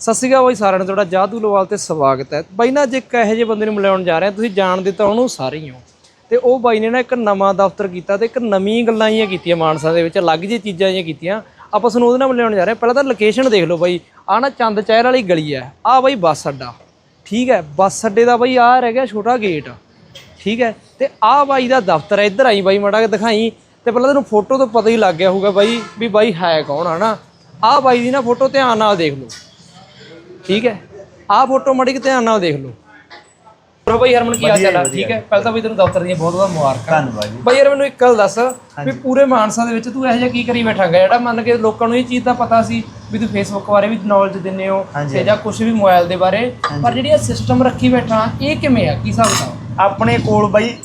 ਸਤਿ ਸ਼੍ਰੀ ਅਕਾਲ ਬਾਈ ਸਾਰਿਆਂ ਨੂੰ, ਤੁਹਾਡਾ ਜਾਦੂ ਲਵਾਲ ਤੇ ਸਵਾਗਤ ਹੈ। ਬਾਈ ਨਾ ਅੱਜ ਇੱਕ ਇਹੋ ਜਿਹੇ ਬੰਦੇ ਨੂੰ ਮਿਲਾਉਣ ਜਾ ਰਹੇ ਤੁਸੀਂ ਜਾਣਦੇ ਤਾਂ ਉਹਨੂੰ ਸਾਰੇ ਹੀ ਹੋ ਤੇ ਉਹ ਬਾਈ ਨੇ ਨਾ ਇੱਕ ਨਵਾਂ ਦਫ਼ਤਰ ਕੀਤਾ ਤੇ ਇੱਕ ਨਵੀਂ ਗੱਲਾਂ ਹੀ ਕੀਤੀਆਂ ਮਾਨਸਾ ਦੇ ਵਿੱਚ, ਅਲੱਗ ਜਿਹੀ ਚੀਜ਼ਾਂ ਹੀ ਕੀਤੀਆਂ। ਆਪਾਂ ਤੁਹਾਨੂੰ ਉਹਦੇ ਨਾਲ ਮਿਲਾਉਣ ਜਾ ਰਹੇ ਹਾਂ। ਪਹਿਲਾਂ ਤਾਂ ਲੋਕੇਸ਼ਨ ਦੇਖ ਲਓ ਬਾਈ। ਆ ਨਾ ਚੰਦ ਚਹਿਰ ਵਾਲੀ ਗਲੀ ਹੈ। ਆ ਬਾਈ ਬੱਸ ਅੱਡਾ। ਠੀਕ ਹੈ, ਬੱਸ ਅੱਡੇ ਦਾ ਬਾਈ ਆ ਰਹਿ ਗਿਆ ਛੋਟਾ ਗੇਟ ਠੀਕ ਹੈ, ਤੇ ਆ ਬਾਈ ਦਾ ਦਫ਼ਤਰ ਹੈ। ਇੱਧਰ ਆਈ ਬਾਈ, ਮਾੜਾ ਕੇ ਦਿਖਾਈ। ਤੇ ਪਹਿਲਾਂ ਤੈਨੂੰ ਫੋਟੋ ਤੋਂ ਪਤਾ ਹੀ ਲੱਗ ਗਿਆ ਹੋਊਗਾ ਬਾਈ ਵੀ ਬਾਈ ਹੈ ਕੌਣ, ਹਨਾ? ਆ ਬਾਈ ਦੀ ਨਾ ਫੋਟੋ ਧਿਆਨ ਨਾਲ ਦੇਖ ਲਓ। ਠੀਕ ਹੈ। ਆਹ ਫੋਟੋ ਮੜੀ ਕਿ ਧਿਆਨ ਨਾਲ ਦੇਖ ਲਓ। ਹੋਰ ਬਾਈ ਹਰਮਨ ਕੀ ਹਾਲ ਚਾਲ ਆ? ਠੀਕ ਹੈ ਪਹਿਲਾਂ ਤਾਂ ਬਈ ਤੈਨੂੰ ਦਫ਼ਤਰ ਦੀਆਂ ਬਹੁਤ ਬਹੁਤ ਮੁਬਾਰਕਾਂ। ਧੰਨਵਾਦ ਜੀ। ਬਾਈ ਯਾਰ ਮੈਨੂੰ ਇੱਕ ਗੱਲ ਦੱਸ ਵੀ ਪੂਰੇ ਮਾਨਸਾ ਦੇ ਵਿੱਚ ਤੂੰ ਇਹੋ ਜਿਹਾ ਕੀ ਕਰੀ ਬੈਠਾਂਗਾ ਜਿਹੜਾ ਮੰਨ ਕੇ ਲੋਕਾਂ ਨੂੰ ਇਹ ਚੀਜ਼ ਤਾਂ ਪਤਾ ਸੀ ਵੀ ਤੂੰ ਫੇਸਬੁੱਕ ਬਾਰੇ ਵੀ ਨੌਲੇਜ ਦਿੰਦੇ ਹੋ ਤੇ ਜਾਂ ਕੁਝ ਵੀ ਮੋਬਾਈਲ ਦੇ ਬਾਰੇ। ਪਰ ਜਿਹੜੀ ਇਹ ਸਿਸਟਮ ਰੱਖੀ ਬੈਠਾ ਇਹ ਕਿਵੇਂ ਆ? ਕੀ ਹਿਸਾਬ ਕਿਤਾਬ? ਆਪਣੇ ਕੋਲ ਬਾਈ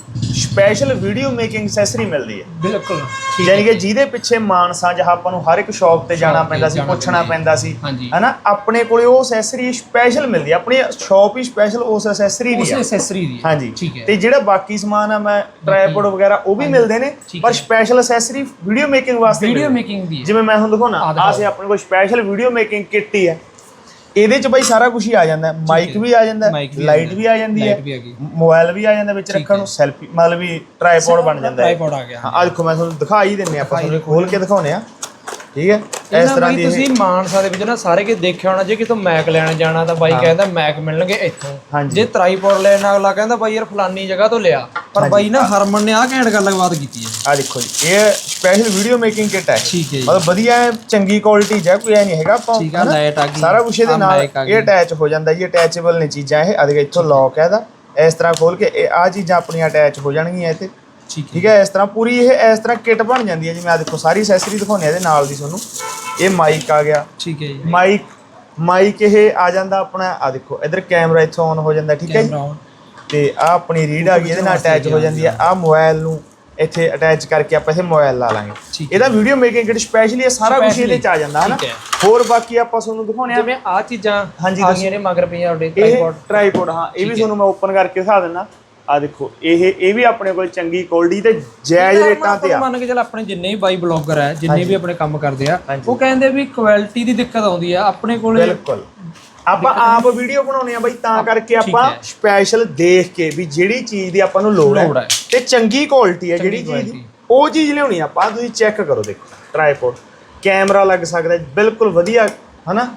ਸਪੈਸ਼ਲ ਵੀਡੀਓ ਮੇਕਿੰਗ ਐਕਸੈਸਰੀ ਮਿਲਦੀ ਹੈ। ਬਿਲਕੁਲ ਯਾਨੀ ਕਿ ਜਿਹਦੇ ਪਿੱਛੇ ਮਾਨਸਾ ਜਹ ਆਪਾਂ ਨੂੰ ਹਰ ਇੱਕ ਸ਼ਾਪ ਤੇ ਜਾਣਾ ਪੈਂਦਾ ਸੀ ਪੁੱਛਣਾ ਪੈਂਦਾ ਸੀ। ਹਨਾ? ਆਪਣੇ ਕੋਲੇ ਉਹ ਐਕਸੈਸਰੀ ਸਪੈਸ਼ਲ ਮਿਲਦੀ ਹੈ। ਆਪਣੀ ਸ਼ਾਪ ਹੀ ਸਪੈਸ਼ਲ ਉਸ ਐਕਸੈਸਰੀ ਦੀ ਉਸ ਐਕਸੈਸਰੀ ਦੀ। ਹਾਂਜੀ। ਠੀਕ ਹੈ। ਤੇ ਜਿਹੜਾ ਬਾਕੀ ਸਮਾਨ ਆ ਮੈਂ ਟ੍ਰਾਈਪੋਡ ਵਗੈਰਾ ਉਹ ਵੀ ਮਿਲਦੇ ਨੇ। ਠੀਕ ਪਰ ਸਪੈਸ਼ਲ ਐਕਸੈਸਰੀ ਵੀਡੀਓ ਮੇਕਿੰਗ ਵਾਸਤੇ ਵੀਡੀਓ। ਮੇਕਿੰਗ ਦੀ ਜਿਵੇਂ ਮੈਂ ਹੁਣ ਦਿਖਾਉਣਾ ਆ ਸੇ ਆਪਣੇ ਕੋਲ ਸਪੈਸ਼ਲ ਵੀਡੀਓ ਮੇਕਿੰਗ ਕਿੱਟ ਹੀ ਹੈ। ਇਹਦੇ ਚ ਬਾਈ ਸਾਰਾ ਕੁਝ ਹੀ ਆ ਜਾਂਦਾ ਮਾਈਕ ਵੀ ਆ ਜਾਂਦਾ ਲਾਈਟ ਵੀ ਆ ਜਾਂਦੀ ਹੈ ਮੋਬਾਈਲ ਵੀ ਆ ਜਾਂਦਾ ਵਿੱਚ ਰੱਖਣ ਨੂੰ ਸੈਲਫੀ ਮਤਲਬ ਵੀ ਟ੍ਰਾਈਪੋਡ ਬਣ ਜਾਂਦਾ ਹੈ। ਟ੍ਰਾਈਪੋਡ ਆ ਗਿਆ ਹਾਂ ਆ ਦੇਖੋ ਮੈਂ ਤੁਹਾਨੂੰ ਦਿਖਾ ਹੀ ਦਿੰਨੇ ਆਪਾਂ ਤੁਹਾਨੂੰ ਖੋਲ ਕੇ ਦਿਖਾਉਨੇ ਆ। ਠੀਕ ਹੈ। ਇਸ ਤਰ੍ਹਾਂ ਦੀ ਤੁਸੀਂ ਮਾਨਸਾ ਦੇ ਵਿੱਚ ਨਾ ਸਾਰੇ ਕਿ ਦੇਖਿਆ ਹੋਣਾ ਜੇ ਕਿਤੋਂ ਮੈਕ ਲੈਣ ਜਾਣਾ ਤਾਂ ਬਾਈ ਕਹਿੰਦਾ ਮੈਕ ਮਿਲਣਗੇ ਇੱਥੋਂ। ਜੇ ਟ੍ਰਾਈਪੋਡ ਲੈਣ ਅਗਲਾ ਕਹਿੰਦਾ ਬਾਈ ਯਾਰ ਫਲਾਨੀ ਜਗ੍ਹਾ ਤੋਂ ਲਿਆ। ਪਰ ਬਾਈ ਨਾ ਹਰਮਨ ਨੇ ਆਹ ਘੈਂਟ ਗੱਲਬਾਤ ਕੀਤੀ ਹੈ। ਆ ਦੇਖੋ ਜੀ ਇਹ ਸਪੈਸ਼ਲ ਵੀਡੀਓ ਮੇਕਿੰਗ ਕਿੱਟ ਹੈ। ਠੀਕ ਹੈ ਜੀ। ਮਤਲਬ ਵਧੀਆ ਹੈ ਚੰਗੀ ਕੁਆਲਿਟੀ ਹੈ ਕੋਈ ਐ ਨਹੀਂ ਹੈਗਾ ਆਪਾਂ ਠੀਕ ਆ ਲਾਈਟ ਆ ਗਈ ਸਾਰਾ ਕੁਝ ਇਹਦੇ ਨਾਲ ਆ ਇਹ ਅਟੈਚ ਹੋ ਜਾਂਦਾ ਜੀ ਅਟੈਚੇਬਲ ਨੇ ਚੀਜ਼ਾਂ ਇਹ ਆ ਦੇਖੋ ਇੱਥੋਂ ਲੌਕ ਹੈ ਇਹਦਾ। ਇਸ ਤਰ੍ਹਾਂ ਖੋਲ ਕੇ ਇਹ ਆ ਚੀਜ਼ਾਂ ਆਪਣੀਆਂ ਅਟੈਚ ਹੋ ਜਾਣਗੀਆਂ ਇੱਥੇ। ਠੀਕ ਹੈ ਇਸ ਤਰ੍ਹਾਂ ਪੂਰੀ ਇਹ ਇਸ ਤਰ੍ਹਾਂ ਕਿੱਟ ਬਣ ਜਾਂਦੀ ਹੈ ਜਿਵੇਂ ਆ ਦੇਖੋ ਸਾਰੀ ਐਕਸੈਸਰੀ ਦਿਖਾਉਂਦੇ ਆ ਇਹਦੇ ਨਾਲ ਦੀ ਤੁਹਾਨੂੰ। ਇਹ ਮਾਈਕ ਆ ਗਿਆ। ਠੀਕ ਹੈ ਜੀ। ਮਾਈਕ ਮਾਈਕ ਇਹ ਆ ਜਾਂਦਾ ਆਪਣਾ ਆ ਦੇਖੋ ਇਧਰ ਕੈਮਰਾ ਇੱਥੋਂ ਆਨ ਹੋ ਜਾਂਦਾ ਠੀਕ ਹੈ ਜੀ। ਤੇ ਆ ਆਪਣੀ ਰੀਡ ਆ ਗਈ ਇਹਦੇ ਨਾਲ ਅਟੈਚ ਹੋ ਜਾਂਦੀ ਹੈ ਆ ਮੋਬਾਈਲ ਨੂੰ ਇੱਥੇ ਅਟੈਚ ਕਰਕੇ ਆਪਾਂ ਇੱਥੇ ਮੋਬਾਈਲ ਲਾ ਲਾਂਗੇ। ਇਹਦਾ ਵੀਡੀਓ ਮੇਕਿੰਗ ਕਿਟ ਸਪੈਸ਼ਲੀ ਇਹ ਸਾਰਾ ਕੁਝ ਇਹਦੇ ਚ ਆ ਜਾਂਦਾ ਹੈ ਨਾ ਠੀਕ ਹੈ। ਹੋਰ ਬਾਕੀ ਆਪਾਂ ਤੁਹਾਨੂੰ ਦਿਖਾਉਣੇ ਆ। ਜਿਵੇਂ ਆ ਚੀਜ਼ਾਂ ਹਾਂਜੀ, ਆ। ਗਈਆਂ ਨੇ ਮਗਰ ਪਈਆਂ ਤੁਹਾਡੇ ਇਹ ਟ੍ਰਾਈਪੋਡ ਟ੍ਰਾਈਪੋਡ ਹਾਂ ਇਹ ਵੀ ਤੁਹਾਨੂੰ ਮੈਂ ਓਪਨ ਕਰਕੇ ਦਿਖਾ ਦਿੰਦਾ। ਆ ਦੇਖੋ ਇਹ ਇਹ ਵੀ ਆਪਣੇ ਕੋਲ ਚੰਗੀ ਕੁਆਲਿਟੀ ਤੇ ਜਾਇਜ਼ ਰੇਟਾਂ ਤੇ ਆ ਮੰਨ ਕੇ ਚੱਲ ਆਪਣੇ ਜਿੰਨੇ ਵੀ ਬਾਈ ਬਲੌਗਰ ਹੈ ਜਿੰਨੇ ਵੀ ਆਪਣੇ ਕੰਮ ਕਰਦੇ ਆ। ਉਹ ਕਹਿੰਦੇ ਵੀ ਕੁਆਲਿਟੀ ਦੀ ਦਿੱਕਤ ਆਉਂਦੀ ਆ ਆਪਣੇ ਕੋਲੇ ਬਿਲਕੁਲ ਆਪਾਂ ਆਪ ਵੀਡੀਓ ਬਣਾਉਣੇ ਆ ਬਾਈ ਤਾਂ ਕਰਕੇ ਆਪਾਂ। ਸਪੈਸ਼ਲ ਦੇਖ ਕੇ ਵੀ ਜਿਹੜੀ ਚੀਜ਼ ਦੀ ਆਪਾਂ ਨੂੰ ਲੋੜ ਹੈ। ਤੇ ਚੰਗੀ ਕੁਆਲਿਟੀ ਹੈ ਜਿਹੜੀ ਚੀਜ਼। ਦੀ ਉਹ ਚੀਜ਼ ਲਿਆਉਣੀ ਆ ਆਪਾਂ ਤੁਸੀਂ ਚੈੱਕ ਕਰੋ ਦੇਖੋ ਟ੍ਰਾਈਪੋਡ ਕੈਮਰਾ ਲੱਗ ਸਕਦਾ ਬਿਲਕੁਲ ਵਧੀਆ ਹਨਾ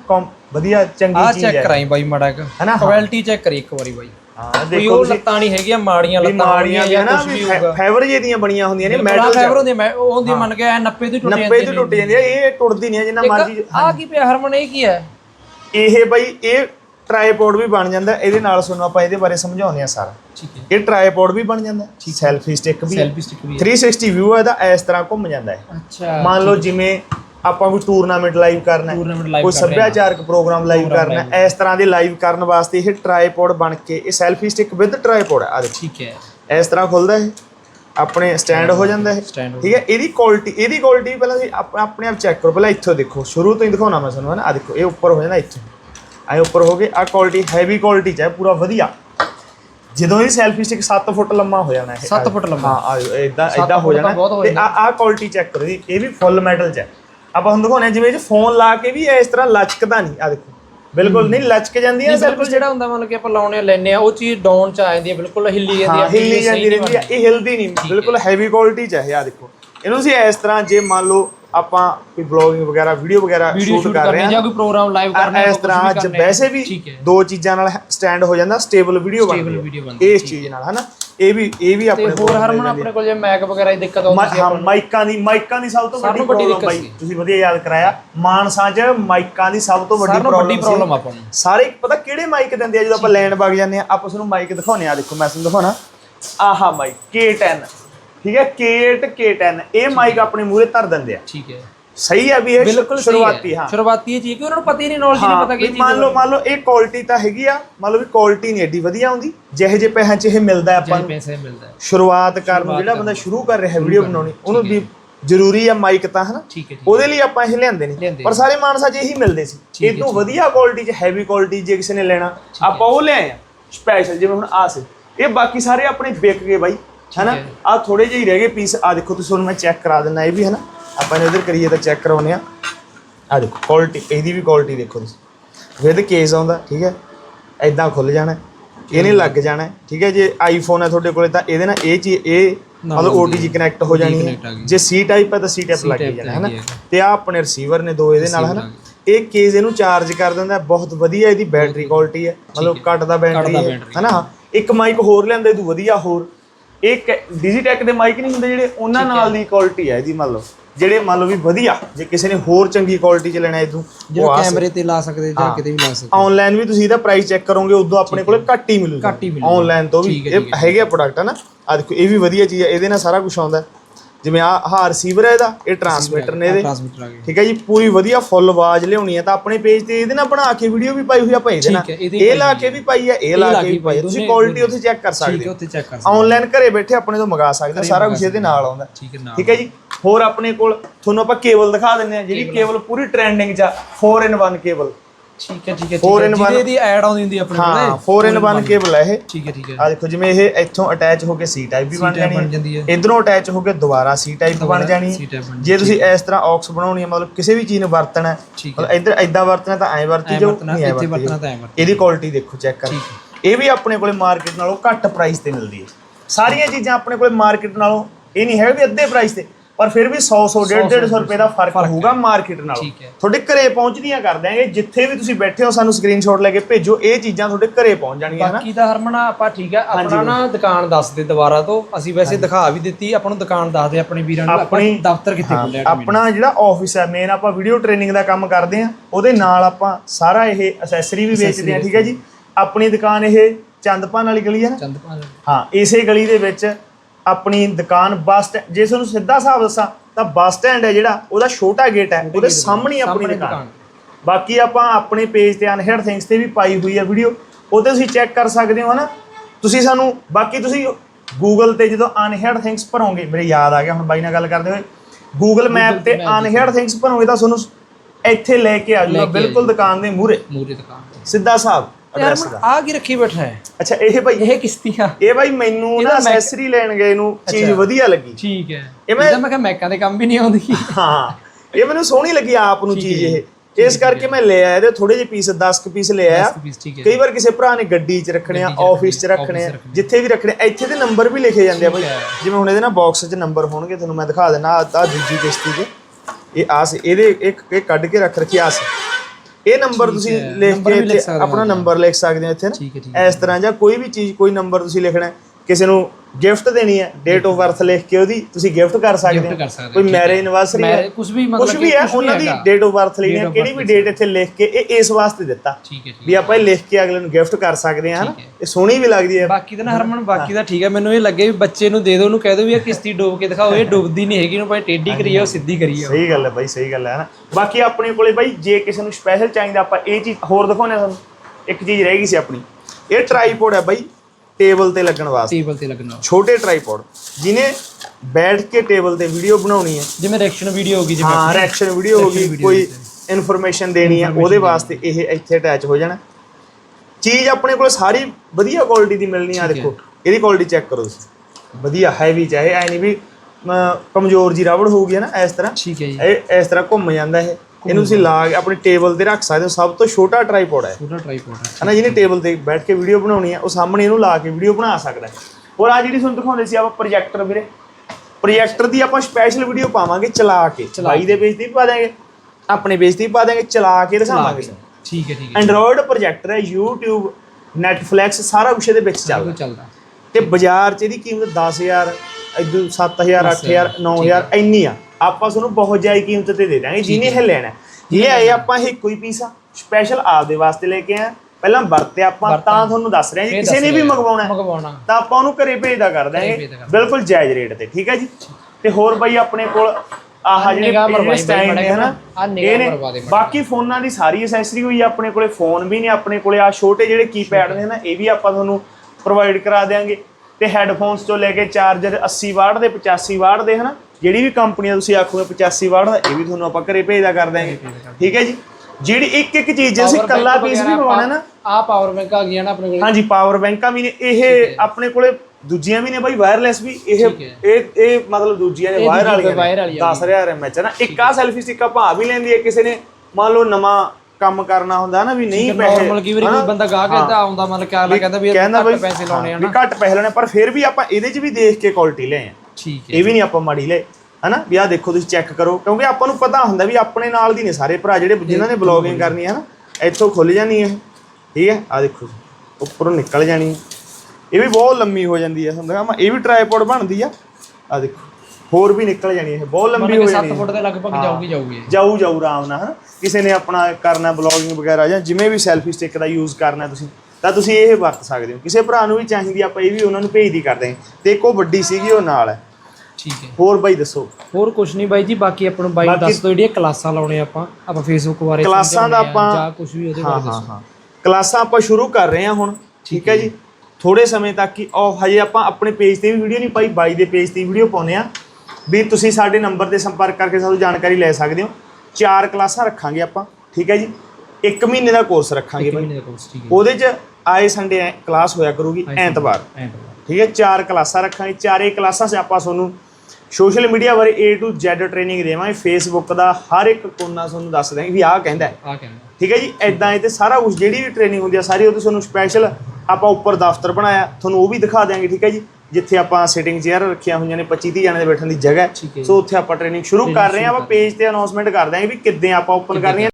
ਵਧੀਆ ਆ ਚੰਗੀ ਚੀਜ਼ ਚੈੱਕ ਹੈ ਕਰਾਈ ਬਾਈ ਮਾੜਾ ਹਨਾ। ਕੁਆਲਿਟੀ ਚੈੱਕ ਕਰੀ ਇੱਕ ਵਾਰੀ ਬਾਈ ਹਾਂ ਦੇਖੋ ਤੁਸੀਂ ਲੱਤਾਂ ਨਹੀਂ ਹੈਗੀਆਂ ਮਾੜੀਆਂ ਲੱਤਾਂ ਮਾੜੀਆਂ ਜਾਂ ਨਾ ਫਾਈਬਰ ਜੇ ਦੀਆਂ ਬਣੀਆਂ ਹੁੰਦੀਆਂ ਨੇ ਮੈਟਲ ਫਾਈਬਰ ਹੁੰਦੀ ਮੈਂ ਉਹ ਹੁੰਦੀ ਮੰਨ ਕੇ ਐ 90 ਦੀ ਟੁੱਟ 90 ਤੋਂ ਟੁੱਟ ਜਾਂਦੀ ਹੈ ਇਹ ਟੁੱਟਦੀ ਨਹੀਂ ਜਿੰਨਾ ਮਰਜ਼ੀ ਆ ਕੀ ਪਿਆ ਹਰਮਨ ਇਹ ਕੀ ਹੈ? ਇਹ ਬਾਈ ਇਹ ਟ੍ਰਾਈਪੋਡ ਵੀ ਬਣ ਜਾਂਦਾ ਇਹਦੇ ਨਾਲ ਤੁਹਾਨੂੰ ਆਪਾਂ ਇਹਦੇ ਬਾਰੇ ਸਮਝਾਉਂਦੇ ਆ ਸਾਰਾ। ਠੀਕ ਹੈ। ਇਹ ਟ੍ਰਾਈਪੋਡ ਵੀ ਬਣ ਜਾਂਦਾ ਸੈਲਫੀ ਸਟਿਕ ਵੀ। ਸੈਲਫੀ ਸਟਿਕ ਵੀ 360 ਵਿਊ ਹੈ ਇਹਦਾ ਇਸ ਤਰ੍ਹਾਂ ਘੁੰਮ ਜਾਂਦਾ ਹੈ। ਅੱਛਾ। ਮੰਨ ਲਓ ਜਿਵੇਂ ਆਪਾਂ ਕੋਈ ਟੂਰਨਾਮੈਂਟ ਲਾਈਵ ਕਰਨਾ ਹੈ। Live ਕੋਈ ਹਾਂ। ਸੱਭਿਆਚਾਰਕ ਪ੍ਰੋਗਰਾਮ ਲਾਈਵ ਕਰਨਾ ਹੈ। ਇਸ ਤਰ੍ਹਾਂ ਦੇ ਲਾਈਵ ਕਰਨ ਵਾਸਤੇ ਇਹ ਟ੍ਰਾਈਪੋਡ ਬਣ ਕੇ ਇਹ ਸੈਲਫੀ ਸਟਿਕ ਵਿਦ ਟ੍ਰਾਈਪੋਡ ਆ ਦੇਖੋ। ਠੀਕ ਹੈ। ਇਸ ਤਰ੍ਹਾਂ ਖੁੱਲਦਾ ਇਹ। ਆਪਣੇ ਸਟੈਂਡ ਹੋ ਜਾਂਦਾ ਹੋ ਠੀਕ ਹੈ। ਇਹਦੀ ਕੁਆਲਿਟੀ ਇਹਦੀ ਕੁਆਲਿਟੀ ਪਹਿਲਾਂ ਤੁਸੀਂ ਆਪ- ਆਪਣੇ ਆਪ ਚੈੱਕ ਕਰੋ। ਪਹਿਲਾਂ ਇੱਥੋਂ ਦੇਖੋ। ਸ਼ੁਰੂ ਤੋਂ ਹੀ ਦਿਖਾਉਣਾ ਮੈਂ ਤੁਹਾਨੂੰ ਹੈ ਨਾ? ਆ ਦੇਖੋ। ਇਹ ਉੱਪਰ ਹੋ ਜਾਂਦਾ ਇੱਥੋਂ। ਆਏ ਉੱਪਰ ਹੋ ਗਏ। ਆ ਕੁਆਲਿਟੀ ਹੈਵੀ ਕੁਆਲਿਟੀ ਚ ਹੈ। ਪੂਰਾ ਵਧੀਆ। ਜਦੋਂ ਇਹ ਸੈਲਫੀ ਸਟਿਕ 7 ਫੁੱਟ ਲੰਮਾ ਹੋ ਜਾਣਾ ਇਹ। ਸੱਤ ਫੁੱਟ ਲੰਮਾ। ਹਾਂ ਆ ਇਦਾਂ ਇਦਾਂ ਹੋ ਜਾਣਾ। ਹੋ ਤੇ ਆ ਆ ਕੁਆਲਿਟੀ ਚੈੱਕ ਕਰੋ ਇਹ ਵੀ ਫੁੱਲ ਮੈਟਲ ਚ ਹੈ। ਆਪਾਂ ਹੁਣ ਦਿਖਾਉਣੇ ਜਿਵੇਂ ਇਹ ਫੋਨ ਲਾ ਕੇ ਵੀ ਇਸ ਤਰ੍ਹਾਂ ਲਚਕਦਾ ਨਹੀਂ ਆ ਦੇਖੋ। ਬਿਲਕੁਲ ਨਹੀਂ ਲਚਕ ਜਾਂਦੀ ਹੈ ਬਿਲਕੁਲ ਜਿਹੜਾ ਹੁੰਦਾ ਮੰਨ ਕੇ ਆਪਾਂ ਲਾਉਣੇ ਲੈਨੇ ਆ ਉਹ ਚੀਜ਼ ਡਾਊਨ ਚ ਆ ਜਾਂਦੀ ਹੈ ਬਿਲਕੁਲ ਹਿੱਲੀ ਜਾਂਦੀ ਹਾਂ ਹੈ ਹਿੱਲੀ ਜਾਂਦੀ ਰਹਿੰਦੀ ਹੈ ਇਹ ਹਿਲਦੀ ਨਹੀਂ ਬਿਲਕੁਲ ਹੈਵੀ ਕੁਆਲਿਟੀ ਚ ਹੈ ਆ ਦੇਖੋ। ਇਹਨੂੰ ਤੁਸੀਂ ਇਸ ਤਰ੍ਹਾਂ ਜੇ ਮੰਨ ਲਓ ਆਪਾਂ ਕੋਈ ਬਲੌਗਿੰਗ ਵਗੈਰਾ ਵੀਡੀਓ ਵਗੈਰਾ ਸ਼ੂਟ ਕਰ ਰਹੇ ਹਾਂ ਜਾਂ ਕੋਈ ਪ੍ਰੋਗਰਾਮ ਲਾਈਵ ਕਰਨਾ ਇਸ ਤਰ੍ਹਾਂ ਅੱਜ ਵੈਸੇ ਵੀ ਹੈ। ਦੋ ਚੀਜ਼ਾਂ ਨਾਲ ਸਟੈਂਡ ਹੋ ਜਾਂਦਾ ਸਟੇਬਲ ਵੀਡੀਓ ਬਣਦੀ ਹੈ। ਇਸ ਚੀਜ਼ ਨਾਲ ਹਨਾ? ਇਹ ਵੀ ਇਹ ਵੀ ਆਪਣੇ ਹੋਰ ਹਰਮਨ ਆਪਣੇ ਕੋਲ ਜੇ ਮੈਕ ਵਗੈਰਾ ਦੀ ਦਿੱਕਤ ਆਉਂਦੀ ਸੀ ਮਾਈਕਾਂ ਦੀ ਮਾਈਕਾਂ ਦੀ ਸਭ ਤੋਂ ਵੱਡੀ ਵੱਡੀ ਪ੍ਰੋਬਲਮ ਬਾਈ। ਤੁਸੀਂ ਵਧੀਆ ਯਾਦ ਕਰਾਇਆ ਮਾਨਸਾ 'ਚ ਮਾਈਕਾਂ ਦੀ ਸਭ ਤੋਂ ਵੱਡੀ ਵੱਡੀ ਪ੍ਰੋਬਲਮ ਪ੍ਰੋਬਲਮ ਆਪਾਂ ਨੂੰ। ਸਾਰੇ ਪਤਾ ਕਿਹੜੇ ਮਾਈਕ ਦਿੰਦੇ ਆ ਜਦੋਂ ਆਪਾਂ ਲੈਣ ਵਗ ਜਾਂਦੇ ਆ ਆਪਾਂ ਤੁਹਾਨੂੰ ਮਾਈਕ ਦਿਖਾਉਣੇ ਆ। ਦੇਖੋ ਮੈਂ ਤੁਹਾਨੂੰ ਦਿਖਾਉਣਾ। ਆਹਾ ਮਾਈਕ K10 ਠੀਕ ਹੈ? K8 K10 ਇਹ ਮਾਈਕ ਆਪਣੇ ਮੂਹਰੇ ਧਰ ਦਿੰਦੇ ਆ। ਠੀਕ ਹੈ। ਸਹੀ ਹੈ ਵੀ ਇਹ ਬਿਲਕੁਲ ਸਹੀ ਸ਼ੁਰੂਆਤੀ ਹੈ। ਸ਼ੁਰੂਆਤੀ ਇਹ ਚੀਜ਼ ਕਿ ਉਹਨਾਂ ਨੂੰ ਪਤਾ ਹੀ ਨਹੀਂ ਨੌਲੇਜ ਨਹੀਂ ਪਤਾ ਕੀ ਚੀਜ਼ ਮੰਨ ਲਓ ਮੰਨ ਲਓ ਇਹ ਕੁਆਲਿਟੀ ਤਾਂ ਹੈਗੀ ਆ ਮੰਨ ਲਓ ਵੀ ਕੁਆਲਿਟੀ ਨਹੀਂ ਐਡੀ ਵਧੀਆ ਆਉਂਦੀ ਜਿਹੇ ਜਿਹੇ ਪੈਸਿਆਂ 'ਚ ਇਹ ਮਿਲਦਾ ਆਪਾਂ ਨੂੰ। ਪੈਸੇ ਮਿਲਦਾ ਹੈ। ਸ਼ੁਰੂਆਤ ਕਰਨ ਜਿਹੜਾ ਬੰਦਾ ਸ਼ੁਰੂ ਕਰ ਰਿਹਾ ਵੀਡੀਓ ਬਣਾਉਣੀ ਉਹਨੂੰ ਵੀ ਜ਼ਰੂਰੀ ਆ ਮਾਈਕ ਤਾਂ ਹਨਾ? ਜੀ। ਉਹਦੇ ਲਈ ਆਪਾਂ ਇਹ ਲਿਆਂਦੇ ਨੇ ਪਰ ਸਾਰੇ ਮਾਨਸਾ 'ਚ ਇਹੀ ਮਿਲਦੇ ਸੀ। ਇਹ ਤੋਂ ਵਧੀਆ ਕੁਆਲਿਟੀ 'ਚ ਹੈਵੀ ਕੁਆਲਿਟੀ ਜੇ ਕਿਸੇ ਨੇ ਲੈਣਾ ਆਪਾਂ ਉਹ ਲਿਆਏ ਆ। ਸਪੈਸ਼ਲ ਜਿਵੇਂ ਹੁਣ ਆ ਸੀ। ਇਹ ਬਾਕੀ ਸਾਰੇ ਆਪਣੇ ਵਿਕ ਗਏ ਬਾਈ ਹਨਾ। ਆ ਥੋੜੇ ਜਿਹੇ ਹੀ ਰਹਿ ਗਏ ਪੀਸ ਆ ਦੇਖੋ ਤੁਸੀਂ ਤੁਹਾਨੂੰ ਮੈਂ ਚੈੱਕ ਕਰਾ ਦਿੰਦਾ ਇਹ ਵੀ ਹਨਾ? ਆਪਾਂ ਨੇ ਉਧਰ ਕਰੀਏ ਤਾਂ ਚੈੱਕ ਕਰਾਉਨੇ ਆ ਆ ਦੇਖੋ ਕੁਆਲਿਟੀ ਇਹਦੀ ਵੀ ਕੁਆਲਿਟੀ ਦੇਖੋ ਤੁਸੀਂ। ਵਿਦ ਕੇਸ ਆਉਂਦਾ ਠੀਕ ਹੈ? ਐਦਾਂ ਖੁੱਲ ਜਾਣਾ ਇਹਨੇ ਲੱਗ ਜਾਣਾ ਠੀਕ ਹੈ? ਜੇ ਆਈਫੋਨ ਹੈ ਤੁਹਾਡੇ ਕੋਲੇ ਤਾਂ ਇਹਦੇ ਨਾਲ ਇਹ ਚੀਜ਼ ਇਹ ਮਤਲਬ OTG ਕਨੈਕਟ ਹੋ ਜਾਣੀ ਹੈ। ਜੇ C ਟਾਈਪ ਹੈ ਤਾਂ C ਟਾਈਪ ਲੱਗ ਜਾਣਾ ਹੈ ਨਾ। ਤੇ ਆ ਆਪਣੇ ਰਿਸੀਵਰ ਨੇ ਦੋ ਇਹਦੇ ਨਾਲ ਹੈ ਨਾ? ਇਹ ਕੇਸ ਇਹਨੂੰ ਚਾਰਜ ਕਰ ਦਿੰਦਾ ਬਹੁਤ ਵਧੀਆ ਇਹਦੀ ਬੈਟਰੀ ਕੁਆਲਿਟੀ ਹੈ। ਮਤਲਬ ਘੱਟ ਦਾ ਬੈਟਰੀ ਹੈ ਹੈ ਨਾ। ਇੱਕ ਮਾਈਕ ਹੋਰ ਲੈਂਦੇ ਤੂੰ ਵਧੀਆ ਹੋਰ। ਇਹ ਡਿਜੀਟੈਕ ਦੇ ਮਾਈਕ ਨਹੀਂ ਹੁੰਦੇ ਜਿਹੜੇ ਉਹਨਾਂ ਨਾਲ ਦੀ ਕੁਆਲਿਟੀ ਹੈ ਇਹਦੀ ਮੰਨ ਲਓ ਜਿਹੜੇ ਮੰਨ ਲਓ ਵੀ ਵਧੀਆ ਜੇ ਕਿਸੇ ਨੇ ਹੋਰ ਚੰਗੀ ਕੁਆਲਿਟੀ ਚ ਲੈਣਾ ਇਦੋਂ ਜਿਹੜਾ ਕੈਮਰੇ ਤੇ ਲਾ ਸਕਦੇ ਜਾਂ ਕਿਤੇ ਵੀ ਲਾ ਸਕਦੇ। ਆਨਲਾਈਨ ਵੀ ਤੁਸੀਂ ਇਹਦਾ ਪ੍ਰਾਈਸ ਚੈੱਕ ਕਰੋਗੇ ਉਦੋਂ ਆਪਣੇ ਕੋਲੇ ਘੱਟ ਹੀ ਮਿਲੂਗਾ। ਘੱਟ ਹੀ ਮਿਲੂਗਾ। ਆਨਲਾਈਨ ਤੋਂ ਵੀ ਇਹ ਹੈਗੇ ਆ ਪ੍ਰੋਡਕਟ ਹੈ। ਨਾ ਆ ਦੇਖੋ ਇਹ ਵੀ ਵਧੀਆ ਚੀਜ਼ ਹੈ ਇਹਦੇ ਨਾਲ ਸਾਰਾ ਕੁਝ ਆਉਂਦਾ। ਜਿਵੇਂ ਆ ਆਹ ਰਿਸੀਵਰ ਹੈ ਇਹਦਾ ਇਹ ਟਰਾਂਸਮਿਟਰ ਨੇ ਇਹਦੇ। ਠੀਕ ਹੈ ਜੀ ਪੂਰੀ ਵਧੀਆ ਫੁੱਲ ਆਵਾਜ਼ ਲਿਆਉਣੀ ਹੈ ਤਾਂ ਆਪਣੇ ਪੇਜ ਤੇ ਇਹਦੇ ਨਾਲ ਬਣਾ ਕੇ ਵੀਡੀਓ ਵੀ ਪਾਈ ਹੋਈ ਆ ਭਾਈ ਨਾਲ। ਇਹਦੇ ਇਹ ਲਾ ਕੇ ਵੀ ਪਾਈ ਹੈ ਇਹ ਲਾ ਕੇ ਵੀ ਪਾਈ ਤੁਸੀਂ ਕੁਆਲਿਟੀ ਉੱਥੇ ਚੈੱਕ ਕਰ ਸਕਦੇ ਹੈ। ਆਨਲਾਈਨ ਘਰੇ ਬੈਠੇ ਆਪਣੇ ਤੋਂ ਮੰਗਾ ਸਕਦੇ ਸਾਰਾ ਕੁਝ ਇਹਦੇ ਨਾਲ ਆਉਂਦਾ। ਠੀਕ ਹੈ ਜੀ? ਹੋਰ ਆਪਣੇ ਕੋਲ ਤੁਹਾਨੂੰ ਆਪਾਂ ਕੇਬਲ ਦਿਖਾ ਦਿੰਦੇ ਆ ਜਿਹੜੀ ਕੇਬਲ। ਪੂਰੀ ਟ੍ਰੈਂਡਿੰਗ 'ਚ ਆ 4 in 1 ਕੇਬਲ। ਠੀਕ ਹੈ ਠੀਕ ਹੈ Four in one- ਜਿਹਦੇ ਦੀ ਐਡ ਆਉਂਦੀ ਹੁੰਦੀ ਆਪਣੇ ਕੋਲੇ ਹਾਂ 4 in 1 ਕੇਬਲ ਹੈ ਇਹ। ਠੀਕ ਹੈ ਠੀਕ ਹੈ। ਆ ਦੇਖੋ ਜਿਵੇਂ ਇਹ ਇੱਥੋਂ ਅਟੈਚ ਹੋ ਕੇ ਸੀ ਟਾਈਪ ਵੀ ਬਣ ਜਾਣੀ ਜਾਂਦੀ ਹੈ। ਇਧਰੋਂ ਅਟੈਚ ਹੋ ਕੇ ਦੁਬਾਰਾ ਸੀ ਟਾਈਪ ਬਣ ਜਾਣੀ। ਹੈ ਜੇ ਤੁਸੀਂ ਇਸ ਤਰ੍ਹਾਂ ਆਕਸ ਬਣਾਉਣੀ ਹੈ ਮਤਲਬ ਕਿਸੇ ਵੀ ਚੀਜ਼ ਨੂੰ ਵਰਤਣਾ ਹੈ ਮਤਲਬ ਇੱਧਰ ਐਦਾਂ ਵਰਤਣਾ ਤਾਂ ਐਂ ਵਰਤੀ ਜਾਓ ਇੱਥੇ ਵਰਤਣਾ। ਤਾਂ ਐਂ। ਇਹਦੀ ਕੁਆਲਿਟੀ ਦੇਖੋ ਚੈੱਕ ਕਰ। ਇਹ ਵੀ ਆਪਣੇ ਕੋਲੇ ਮਾਰਕੀਟ ਨਾਲੋਂ ਘੱਟ ਪ੍ਰਾਈਸ ਤੇ ਮਿਲਦੀ ਹੈ। ਸਾਰੀਆਂ ਚੀਜ਼ਾਂ ਆਪਣੇ ਕੋਲੇ ਮਾਰਕੀਟ ਨਾਲੋਂ ਇਹ ਨਹੀਂ ਹੈ ਵੀ ਅੱਧੇ ਪ੍ਰਾਈਸ ਤੇ। ਪਰ ਫਿਰ ਵੀ 100 100 150 150 ਰੁਪਏ ਦਾ ਫ਼ਰਕ ਹੋਊਗਾ ਮਾਰਕੀਟ ਨਾਲੋਂ। ਤੁਹਾਡੇ ਘਰੇ ਪਹੁੰਚਦੀਆਂ ਕਰ ਦਿਆਂਗੇ। ਜਿੱਥੇ ਵੀ ਤੁਸੀਂ ਬੈਠੇ ਹੋ ਸਾਨੂੰ ਸਕਰੀਨਸ਼ਾਟ ਲੈ ਕੇ ਭੇਜੋ। ਇਹ ਚੀਜ਼ਾਂ ਤੁਹਾਡੇ ਘਰੇ ਪਹੁੰਚ ਜਾਣਗੀਆਂ ਬਾਕੀ ਦਾ ਹਰਮਨਾ ਆਪਾਂ ਠੀਕ ਹੈ ਆਪਣਾ ਨਾ ਦੁਕਾਨ ਦੱਸ ਦੇ ਦੁਬਾਰਾ ਤੋਂ। ਅਸੀਂ ਵੈਸੇ ਦਿਖਾ ਵੀ ਦਿੱਤੀ ਆਪਾਂ ਨੂੰ ਦੁਕਾਨ ਦੱਸ ਦੇ। ਆਪਣੇ ਵੀਰਾਂ ਨੂੰ ਆਪਾਂ ਆਪਣੀ- ਦਫ਼ਤਰ ਕਿੱਥੇ ਖੁੱਲਿਆ ਆਪਣਾ ਜਿਹੜਾ ਆਫਿਸ ਹੈ ਮੇਨ ਆਪਾਂ ਵੀਡੀਓ ਟ੍ਰੇਨਿੰਗ ਦਾ ਕੰਮ ਕਰਦੇ ਆ ਉਹਦੇ ਨਾਲ ਆਪਾਂ ਸਾਰਾ ਇਹ ਅਸੈਸਰੀ ਵੀ ਵੇਚਦੇ ਆ ਠੀਕ ਹੈ ਜੀ? ਆਪਣੀ ਦੁਕਾਨ ਇਹ ਚੰਦਪਾਨ ਵਾਲੀ ਗਲੀ ਹੈ ਨਾ? ਚੰਦਪਾਲ ਹਾਂ ਇਸੇ ਗਲੀ ਦੇ ਵਿੱਚ ਆਪਣੀ ਦੁਕਾਨ ਬੱਸ ਸਟੈਂਡ ਜੇ ਤੁਹਾਨੂੰ ਸਿੱਧਾ ਹਿਸਾਬ ਦੱਸਾਂ ਤਾਂ ਬੱਸ ਸਟੈਂਡ ਹੈ ਜਿਹੜਾ ਉਹਦਾ ਛੋਟਾ ਗੇਟ ਹੈ ਉਹਦੇ ਸਾਹਮਣੇ ਹੀ ਆਪਣੀ ਦੁਕਾਨ। ਬਾਕੀ ਆਪਾਂ ਆਪਣੇ ਪੇਜ ਤੇ ਅਨਹੈਡ ਥਿੰਗਸ ਤੇ ਵੀ ਪਾਈ ਹੋਈ ਹੈ ਵੀਡੀਓ ਉਹਤੇ ਤੁਸੀਂ ਚੈੱਕ ਕਰ ਸਕਦੇ ਹੋ ਹਨਾ? ਤੁਸੀਂ ਸਾਨੂੰ ਬਾਕੀ ਤੁਸੀਂ ਗੂਗਲ ਤੇ ਜਦੋਂ ਅਨਹੈਡ ਥਿੰਗਸ ਭਰੋਗੇ ਮੇਰੇ ਯਾਦ ਆ ਗਿਆ ਹੁਣ ਬਾਈ ਨਾਲ ਗੱਲ ਕਰਦੇ ਹੋਏ। ਗੂਗਲ ਮੈਪ ਤੇ ਅਨਹੈਡ ਥਿੰਗਸ ਭਰੋਗੇ ਤਾਂ ਤੁਹਾਨੂੰ ਇੱਥੇ ਲੈ ਕੇ ਆ ਜਾਊਗਾ ਬਿਲਕੁਲ ਦੁਕਾਨ ਦੇ ਮੂਹਰੇ। ਮੂਰੇ ਦੁਕਾਨ ਸਿੱਧਾ ਹਿਸਾਬ। ਦਾ। ਆ ਕੀ ਰੱਖੀ ਬੈਠਾ ਹੈ? ਅੱਛਾ ਇਹ ਭਾਈ ਇਹ ਕਿਸ਼ਤੀਆਂ। ਇਹ ਭਾਈ ਮੈਨੂੰ ਨਾ ਅਸੈਸਰੀ ਲੈਣ ਗਏ ਨੂੰ ਚੀਜ਼ ਵਧੀਆ ਲੱਗੀ। ਠੀਕ ਹੈ। ਇਹ ਮੈਂ- ਮੈਂ ਕਿਹਾ ਮੈਕਾਂ ਦੇ ਕੰਮ ਵੀ ਨਹੀਂ ਆਉਂਦੀ। ਹਾਂ। ਇਹ ਮੈਨੂੰ ਸੋਹਣੀ ਲੱਗੀ ਆਪ ਨੂੰ ਚੀਜ਼ ਇਹ। ਇਸ ਕਰਕੇ ਮੈਂ ਲੈ ਆਇਆ ਇਹਦੇ ਥੋੜੇ ਜਿਹੇ ਪੀਸ 10 ਕੁ ਪੀਸ ਲੈ ਆਇਆ। ਕਈ ਵਾਰ ਕਿਸੇ ਭਰਾ ਨੇ ਗੱਡੀ 'ਚ ਰੱਖਣੇ ਆ ਆਫਿਸ 'ਚ ਰੱਖਣੇ ਆ ਜਿੱਥੇ ਵੀ ਰੱਖਣੇ ਇੱਥੇ ਦੇ ਨੰਬਰ ਵੀ ਲਿਖੇ ਜਾਂਦੇ ਆ ਭਾਈ ਜਿਵੇਂ ਹੁਣ ਇਹਦੇ ਨਾ ਬਾਕਸ 'ਚ ਨੰਬਰ ਹੋਣਗੇ ਤੁਹਾਨੂੰ ਮੈਂ ਦਿਖਾ ਦੇਣਾ ਆ ਦੂਜੀ ਕਿਸ਼ਤੀ 'ਚ ਇਹ ਆਸ ਇਹਦੇ ਇੱਕ ਇਹ ਕੱਢ ਕੇ ਰੱਖ ਰੱਖੀ ਆਸ ਇਹ ਨੰਬਰ ਤੁਸੀਂ ਲਿਖ ਕੇ ਇੱਥੇ ਆਪਣਾ ਨੰਬਰ ਲਿਖ ਸਕਦੇ ਹੋ ਇੱਥੇ ਨਾ। ਇਸ ਤਰ੍ਹਾਂ ਜਾਂ ਕੋਈ ਵੀ ਚੀਜ਼ ਕੋਈ ਨੰਬਰ ਤੁਸੀਂ ਲਿਖਣਾ ਕਿਸੇ ਨੂੰ ਗਿਫਟ ਦੇਣੀ ਹੈ ਡੇਟ ਆਫ ਬਰਥ ਲਿਖ ਕੇ ਉਹਦੀ ਤੁਸੀਂ ਗਿਫਟ ਕਰ ਸਕਦੇ ਹੋ। ਹੋ, ਕੋਈ ਹੈ। ਮੈਰਿਜ ਐਨਵਰਸਰੀ ਹੈ। ਕੁਛ ਵੀ ਮਤਲਬ ਕੁਝ ਵੀ ਹੈ ਉਹਨਾਂ ਦੀ। ਡੇਟ ਆਫ ਬਰਥ ਨੇ of ਕਿਹੜੀ ਵੀ ਡੇਟ ਇੱਥੇ ਲਿਖ ਕੇ ਇਹ ਇਸ ਵਾਸਤੇ ਦਿੱਤਾ। ਹੈ ਵੀ ਆਪਾਂ ਇਹ ਲਿਖ ਕੇ ਅਗਲੇ ਨੂੰ ਗਿਫਟ ਕਰ ਸਕਦੇ ਹਾਂ ਹੈ। ਇਹ ਸੋਹਣੀ ਵੀ ਲੱਗਦੀ ਹੈ। ਬਾਕੀ ਤਾਂ ਨਾ ਹਰਮਨ ਬਾਕੀ ਦਾ ਠੀਕ ਹੈ ਮੈਨੂੰ ਇਹ ਲੱਗੇ ਵੀ ਬੱਚੇ ਨੂੰ ਦੇ ਦਿਓ ਉਹਨੂੰ ਕਹਿ ਦਿਓ ਵੀ ਇਹ ਕਿਸ਼ਤੀ ਡੋਬ ਕੇ ਦਿਖਾਓ ਇਹ ਡੁੱਬਦੀ ਨਹੀਂ ਹੈਗੀ ਇਹਨੂੰ ਭਾਵੇਂ ਟੇਢੀ ਕਰੀਏ ਉਹ ਸਿੱਧੀ ਕਰੀਏ। ਸਹੀ ਗੱਲ ਹੈ ਬਾਈ ਸਹੀ ਗੱਲ ਹੈ ਨਾ ਬਾਕੀ ਆਪਣੇ ਕੋਲੇ ਬਾਈ ਜੇ ਕਿਸੇ ਨੂੰ ਸਪੈਸ਼ਲ ਚਾਹੀਦਾ ਆਪਾਂ ਇਹ ਚੀਜ਼ ਹੋਰ ਦਿਖਾਉਂਦੇ ਹਾਂ ਤੁਹਾਨੂੰ। ਇੱਕ ਚੀਜ਼ ਰਹਿ ਗਈ ਸੀ ਆਪਣੀ। ਇਹ ਟ੍ਰਾਈਪੋਡ ਹੈ ਬਾਈ ਟੇਬਲ ਤੇ ਲੱਗਣ ਵਾਸਤੇ। ਟੇਬਲ ਤੇ ਲੱਗਣਾ ਛੋਟੇ ਟ੍ਰਾਈਪੋਡ ਜਿਹਨੇ ਬੈਠ ਕੇ ਟੇਬਲ ਤੇ ਵੀਡੀਓ ਬਣਾਉਣੀ ਹੈ। ਜਿਵੇਂ ਰਿਐਕਸ਼ਨ ਵੀਡੀਓ ਹੋਗੀ ਜਿਵੇਂ ਹਾਂ ਰਿਐਕਸ਼ਨ ਵੀਡੀਓ ਹੋ ਗਈ Reaction video ਕੋਈ ਇਨਫੋਰਮੇਸ਼ਨ ਦੇਣੀ ਹੈ ਉਹਦੇ ਵਾਸਤੇ ਇਹ ਇੱਥੇ ਅਟੈਚ ਹੋ ਜਾਣਾ। ਚੀਜ਼ ਆਪਣੇ ਕੋਲ ਸਾਰੀ ਵਧੀਆ ਕੁਆਲਿਟੀ ਦੀ ਮਿਲਣੀ ਆ ਦੇਖੋ ਇਹਦੀ ਕੁਆਲਿਟੀ ਚੈੱਕ ਕਰੋ ਤੁਸੀਂ। ਵਧੀਆ ਹੈਵੀ ਚਾਹੇ ਐ ਨਹੀਂ ਵੀ ਕਮਜ਼ੋਰ ਜੀ ਰਬੜ ਹੋਊਗੀ ਨਾ ਇਸ ਤਰ੍ਹਾਂ। ਠੀਕ ਹੈ ਜੀ। ਇਹ ਇਸ ਤਰ੍ਹਾਂ ਘੁੰਮ ਜਾਂਦਾ ਇਹ। ਇਹਨੂੰ ਤੁਸੀਂ ਲਾ ਕੇ ਆਪਣੀ ਟੇਬਲ ਤੇ ਰੱਖ ਸਕਦੇ ਹੋ। ਸਭ ਤੋਂ ਛੋਟਾ ਟ੍ਰਾਈਪੋਡ ਹੈ। ਛੋਟਾ ਟ੍ਰਾਈਪੋਡ ਹੈ। ਹਨਾ ਜਿਹਨੇ ਟੇਬਲ ਤੇ ਬੈਠ ਕੇ ਵੀਡੀਓ ਬਣਾਉਣੀ ਹੈ ਉਹ ਸਾਹਮਣੇ ਇਹਨੂੰ ਲਾ ਕੇ ਵੀਡੀਓ ਬਣਾ ਸਕਦਾ ਹੈ। ਔਰ ਆ ਜਿਹੜੀ ਤੁਹਾਨੂੰ ਦਿਖਾਉਂਦੇ ਸੀ ਆਪਾਂ ਪ੍ਰੋਜੈਕਟਰ ਵੀਰੇ। ਪ੍ਰੋਜੈਕਟਰ ਦੀ ਆਪਾਂ ਸਪੈਸ਼ਲ ਵੀਡੀਓ ਪਾਵਾਂਗੇ ਚਲਾ ਕੇ। ਬਾਈ ਦੇ ਪੇਜ ਤੇ ਵੀ ਪਾ ਦਾਂਗੇ ਆਪਣੇ ਪੇਜ ਤੇ ਵੀ ਪਾ ਦਾਂਗੇ ਚਲਾ ਕੇ ਦਿਖਾਵਾਂਗੇ। ਠੀਕ ਹੈ ਠੀਕ ਹੈ। ਐਂਡਰੋਇਡ ਪ੍ਰੋਜੈਕਟਰ ਹੈ YouTube Netflix ਸਾਰਾ ਕੁਝ ਇਹਦੇ ਵਿੱਚ ਚੱਲਦਾ। ਤੇ ਬਾਜ਼ਾਰ 'ਚ ਇਹਦੀ ਕੀਮਤ 10000 ਇਦੋਂ 7000 8000 9000 ਇੰਨੀ ਆ। ਆਪਾਂ ਤੁਹਾਨੂੰ ਬਹੁਤ ਜ਼ਿਆਦਾ ਕੀਮਤ ਤੇ ਦੇ ਦਾਂਗੇ ਜਿਹਨੇ ਇਹ ਲੈਣਾ। ਇਹ ਆਏ ਆਪਾਂ ਇਹ ਕੋਈ ਪੀਸ ਆ ਸਪੈਸ਼ਲ ਆਪਦੇ ਵਾਸਤੇ ਲੈ ਕੇ ਆਏ। ਪਹਿਲਾਂ ਵਰਤਿਆ ਆਪਾਂ ਤਾਂ ਤੁਹਾਨੂੰ ਦੱਸ ਰਹੇ ਹਾਂ ਜੀ ਕਿਸੇ ਨੇ ਵੀ। ਮੰਗਵਾਉਣਾ ਤਾਂ ਆਪਾਂ ਉਹਨੂੰ ਘਰੇ ਭੇਜਦਾ ਕਰ ਦਾਂਗੇ ਬਿਲਕੁਲ ਜਾਇਜ਼ ਰੇਟ ਤੇ ਠੀਕ ਹੈ ਜੀ? ਤੇ ਹੋਰ ਬਈ ਆਪਣੇ ਕੋਲ ਆਹ ਜਿਹੜੇ ਸਟੈਂਡ ਨੇ ਹਨਾ ਇਹ ਨੇ। ਦੇ ਬਾਕੀ ਫੋਨਾਂ ਦੀ ਸਾਰੀ ਐਕਸੈਸਰੀ ਹੋਈ ਆਪਣੇ ਕੋਲੇ ਫੋਨ ਵੀ ਨੇ ਆਪਣੇ ਕੋਲੇ ਆ ਛੋਟੇ ਜਿਹੜੇ ਕੀਪੈਡ ਨੇ ਨਾ ਇਹ ਵੀ ਆਪਾਂ ਤੁਹਾਨੂੰ ਪ੍ਰੋਵਾਈਡ ਕਰਾ ਦੇਾਂਗੇ ਤੇ ਹੈੱਡਫੋਨਸ ਤੋਂ ਲੈ ਕੇ ਚਾਰਜਰ 80 ਵਾਟ ਦੇ 85 ਵਾਟ ਦੇ ਹਨਾ ਜਿਹੜੀ ਵੀ ਕੰਪਨੀ ਤੁਸੀਂ ਆਖੋਗੇ 85 ਵਾਟ ਦਾ ਇਹ ਵੀ ਤੁਹਾਨੂੰ ਆਪਾਂ ਘਰੇ ਭੇਜਦਾ ਕਰ ਦਾਂਗੇ ਠੀਕ ਹੈ ਜੀ? ਜਿਹੜੀ ਇੱਕ ਇੱਕ ਚੀਜ਼ ਜੇ ਤੁਸੀਂ ਕੱਲਾ ਪੀਸ ਵੀ ਮੰਗਵਾਉਣਾ ਨਾ। ਆ ਪਾਵਰ ਬੈਂਕ ਆ ਗਈਆਂ ਨਾ ਆਪਣੇ ਕੋਲ। ਹਾਂਜੀ ਪਾਵਰ ਬੈਂਕਾਂ ਵੀ ਨੇ ਇਹ ਆਪਣੇ ਕੋਲੇ ਦੂਜੀਆਂ ਵੀ ਨੇ ਬਾਈ ਵਾਇਰਲੈਸ ਵੀ ਇਹ ਇਹ ਇਹ ਮਤਲਬ ਦੂਜੀਆਂ ਨੇ ਵਾਇਰ ਵਾਲੀਆਂ wire ਨੇ। ਵਾਲੀਆਂ 10000 ਐਮਐਚ ਨਾ। ਇੱਕ ਆ ਸੈਲਫੀ ਸਟਿੱਕ ਆਪਾਂ ਆ ਵੀ ਲੈਂਦੀ ਹੈ ਕਿਸੇ ਨੇ। ਮੰਨ ਲਓ ਨਵਾਂ ਕੰਮ ਕਰਨਾ ਹੁੰਦਾ ਨਾ ਵੀ ਨਹੀਂ ਪੈਸੇ। ਨਾਰਮਲ ਕੀ ਵਾਰੀ ਕੋਈ ਬੰਦਾ ਗਾਹਕ ਇਦਾਂ ਆਉਂਦਾ ਮਤਲਬ ਕਿ ਅਗਲਾ ਕਹਿੰਦਾ ਵੀ ਘੱਟ ਪੈਸੇ ਲਾਉਣੇ ਆ ਵੀ ਨਾ। ਘੱਟ ਪੈਸੇ ਲਾਉਣੇ ਪਰ ਫਿਰ ਵੀ ਆਪਾਂ ਇਹਦੇ 'ਚ ਵੀ ਦੇਖ ਕੇ ਕੁਆਲਿਟੀ ਲਏ ਆ। ਠੀਕ ਹੈ ਇਹ ਵੀ ਨਹੀਂ ਆਪਾਂ ਮਾੜੀ ਲਏ। ਹਨਾ? ਵੀ ਆਹ ਦੇਖੋ ਤੁਸੀਂ ਚੈੱਕ ਕਰੋ। ਕਿਉਂਕਿ ਆਪਾਂ ਨੂੰ ਪਤਾ ਹੁੰਦਾ ਵੀ ਆਪਣੇ ਨਾਲ ਦੀ ਨੇ ਸਾਰੇ ਭਰਾ ਜਿਹੜੇ ਜਿਨ੍ਹਾਂ ਨੇ ਬਲੌਗਿੰਗ ਕਰਨੀ ਹੈ ਨਾ ਇੱਥੋਂ ਖੁੱਲ ਜਾਣੀ ਹੈ ਠੀਕ ਹੈ? ਆ ਦੇਖੋ ਉੱਪਰੋਂ ਨਿਕਲ ਜਾਣੀ ਹੈ ਇਹ ਵੀ ਬਹੁਤ ਲੰਮੀ ਹੋ ਜਾਂਦੀ ਹੈ ਹੁੰਦਾ ਮੈਂ ਇਹ ਵੀ ਟ੍ਰਾਈਪੋਡ ਬਣਦੀ ਆ। ਆ ਦੇਖੋ। ਹੋਰ ਵੀ ਨਿਕਲ ਜਾਣੀ ਹੈ ਬਹੁਤ ਲੰਬੀ ਹੋ ਜਾਣੀ 7 ਹੈ ਫੁੱਟ ਦੇ ਲਗਭਗ ਜਾਊਗੀ ਜਾਊਗੀ। ਇਹ। ਜਾਊ ਜਾਊ ਆਰਾਮ ਨਾਲ ਕਿਸੇ ਨੇ ਆਪਣਾ ਕਰਨਾ ਬਲੌਗਿੰਗ ਵਗੈਰਾ ਜਾਂ ਜਿਵੇਂ ਵੀ ਸੈਲਫੀ ਸਟਿੱਕ ਦਾ ਯੂਜ਼ ਕਰਨਾ ਤੁਸੀਂ ਤਾਂ ਤੁਸੀਂ ਇਹ ਵਰਤ ਸਕਦੇ ਹੋ। ਕਿਸੇ ਭਰਾ ਨੂੰ ਵੀ ਚਾਹੀਦੀ ਆਪਾਂ ਇਹ ਵੀ ਉਹਨਾਂ ਨੂੰ ਭੇਜਦੀ ਕਰਦੇ ਹਾਂ। ਤੇ ਇੱਕ ਉਹ ਵੱਡੀ ਸੀਗੀ ਉਹ ਨਾਲ ਹੈ। ਠੀਕ ਹੈ। ਹੋਰ ਬਾਈ ਦੱਸੋ। ਹੋਰ ਕੁਝ ਨਹੀਂ ਬਾਈ ਜੀ ਬਾਕੀ ਆਪਾਂ ਨੂੰ ਬਾਈ ਦੱਸ ਦਿਓ ਜਿਹੜੀਆਂ ਕਲਾਸਾਂ ਲਾਉਣੇ ਆਪਾਂ ਆਪਾਂ ਫੇਸਬੁੱਕ ਬਾਰੇ ਕਲਾਸਾਂ ਦਾ ਆਪਾਂ- ਜਾਂ ਕੁਝ ਵੀ ਉਹਦੇ ਬਾਰੇ ਹਾਂ ਦੱਸੋ। ਹਾਂ। ਕਲਾਸਾਂ ਆਪਾਂ ਸ਼ੁਰੂ ਕਰ ਰਹੇ ਹਾਂ ਹੁਣ ਠੀਕ ਹੈ ਜੀ। ਥੋੜੇ ਸਮੇਂ ਤੱਕ ਹੀ ਉਹ ਹਜੇ ਆਪਾਂ ਆਪਣੇ ਪੇਜ ਤੇ ਵੀ ਵੀਡੀਓ ਨਹੀਂ ਪਾਈ ਬਾਈ ਦੇ ਪੇਜ ਤੇ ਵੀਡੀਓ ਪਾਉਨੇ ਆ ਵੀ ਤੁਸੀਂ ਸਾਡੇ ਨੰਬਰ ਤੇ ਸੰਪਰਕ ਕਰਕੇ ਸਾਨੂੰ ਜਾਣਕਾਰੀ ਲੈ ਸਕਦੇ ਹੋ। ਚਾਰ ਕਲਾਸਾਂ ਰੱਖਾਂਗੇ ਆਪਾਂ ਠੀਕ ਹੈ ਜੀ? ਇੱਕ ਮਹੀਨੇ ਦਾ ਕੋਰਸ ਰੱਖਾਂਗੇ ਇੱਕ ਬਾਈ ਮਹੀਨੇ ਦਾ ਕੋਰਸ ਠੀਕ ਹੈ ਉਹਦੇ 'ਚ ਆਏ ਸੰਡੇ ਕਲਾਸ ਹੋਇਆ ਕਰੂਗੀ ਐਤਵਾਰ। ਐਤਵਾਰ। ਠੀਕ ਹੈ? ਚਾਰ ਕਲਾਸਾਂ ਰੱਖਾਂਗੇ। ਚਾਰੇ ਕਲਾਸਾਂ 'ਚ ਆਪਾਂ ਤੁਹਾਨੂੰ ਸੋਸ਼ਲ ਮੀਡੀਆ ਬਾਰੇ A to Z ਟ੍ਰੇਨਿੰਗ ਦੇਵਾਂਗੇ। ਫੇਸਬੁੱਕ ਦਾ ਹਰ ਇੱਕ ਕੋਨਾ ਤੁਹਾਨੂੰ ਦੱਸ ਦਾਂਗੇ ਵੀ ਆਹ ਕਹਿੰਦਾ ਹੈ। ਆ ਕਹਿੰਦਾ ਠੀਕ ਹੈ ਜੀ? ਐਦਾਂ ਇਹ ਤੇ ਸਾਰਾ ਕੁਝ ਜਿਹੜੀ ਵੀ ਟ੍ਰੇਨਿੰਗ ਹੁੰਦੀ ਆ ਸਾਰੀ ਉਹ ਤੇ ਤੁਹਾਨੂੰ ਸਪੈਸ਼ਲ ਆਪਾਂ ਉੱਪਰ ਦਫ਼ਤਰ ਬਣਾਇਆ ਤੁਹਾਨੂੰ ਉਹ ਵੀ ਦਿਖਾ ਦਿਆਂਗੇ ਠੀਕ ਹੈ ਜੀ? ਜਿੱਥੇ ਆਪਾਂ ਸਿਟਿੰਗ ਚੇਅਰ ਰੱਖੀਆਂ ਹੋਈਆਂ ਨੇ 25 30 ਜਣੇ ਦੇ ਬੈਠਣ ਦੀ ਜਗ੍ਹਾ ਹੈ। ਸੋ ਉੱਥੇ ਆਪਾਂ ਟ੍ਰੇਨਿੰਗ ਸ਼ੁਰੂ ਕਰ ਰਹੇ ਹਾਂ ਆਪਾਂ ਪੇਜ ਤੇ ਅਨਾਉਂਸਮੈਂਟ ਕਰ ਦਿਆਂਗੇ ਵੀ ਕਿੱਦਾਂ ਆਪਾਂ ਓਪਨ ਕਰਨੀ ਹੈ